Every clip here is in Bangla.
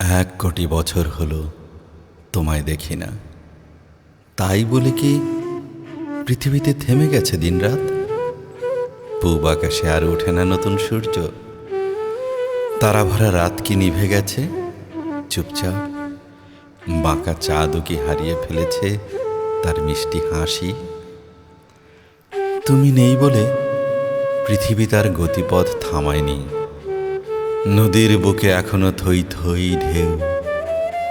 এক কোটি বছর হলো তোমায় দেখি না। তাই বলে কি পৃথিবীতে থেমে গেছে দিনরাত? পূব আকাশে আর ওঠে না নতুন সূর্য। তারা ভরা রাত কি নিভে গেছে? চুপচাপ। বাঁকা চাঁদও কি হারিয়ে ফেলেছে তার মিষ্টি হাসি? তুমি নেই বলে পৃথিবী তার গতিপথ থামায়নি। নদীর বুকে এখনও থই থই ঢেউ।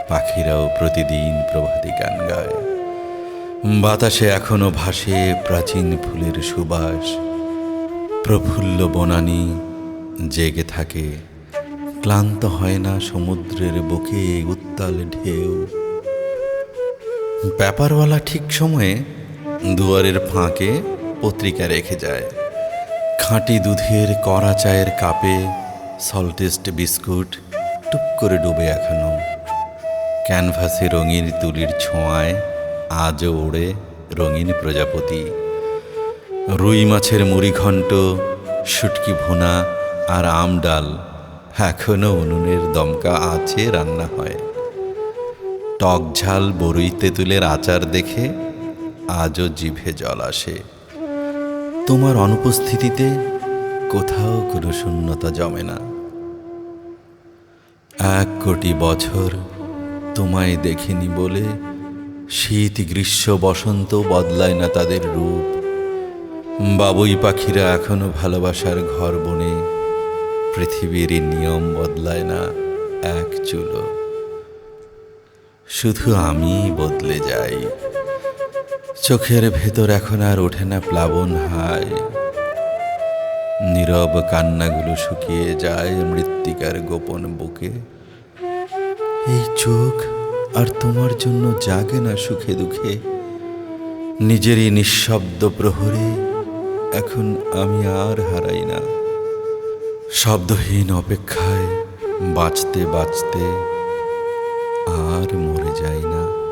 পাখিরাও প্রতিদিন প্রভাতী গান গায়। বাতাসে এখনও ভাসে প্রাচীন ফুলের সুবাস। প্রফুল্ল বনানী জেগে থাকে। ক্লান্ত হয় না সমুদ্রের বুকে উত্তাল ঢেউ। ব্যাপারওয়ালা ঠিক সময়ে দুয়ারের ফাঁকে পত্রিকা রেখে যায়। খাঁটি দুধের কড়া চায়ের কাপে সল্টেস্ট বিস্কুট টুপ করে ডুবে এখনও। ক্যানভাসে রঙিন তুলির ছোঁয়ায় আজও ওড়ে রঙিন প্রজাপতি। রুই মাছের মুড়িঘণ্ট শুটকি ভুনা আর আম ডাল এখনও উনুনের দমকা আছে রান্না হয়। টক ঝাল বরুই তেঁতুলের আচার দেখে আজও জিভে জল আসে। তোমার অনুপস্থিতিতে কোথাও কোনো শূন্যতা জমে না। এক কোটি বছর তোমায় দেখিনি বলে শীত গ্রীষ্ম বসন্ত বদলায় না তাদের রূপ। বাবুই পাখিরা এখনও ভালোবাসার ঘর বনে, পৃথিবীর নিয়ম বদলায় না এক চুলো। শুধু আমি বদলে যাই, চোখের ভেতর এখন আর ওঠে না প্লাবন হায়। নীরব কান্নাগুলো শুকিয়ে যায় মৃত্তিকার গোপন বুকে। এই চোখ আর তোমার জন্য জাগে না সুখে দুঃখে। নিজেরই নিঃশব্দ প্রহরে এখন আমি আর হারাই না। শব্দহীন অপেক্ষায় বাঁচতে বাঁচতে আর মরে যাই না।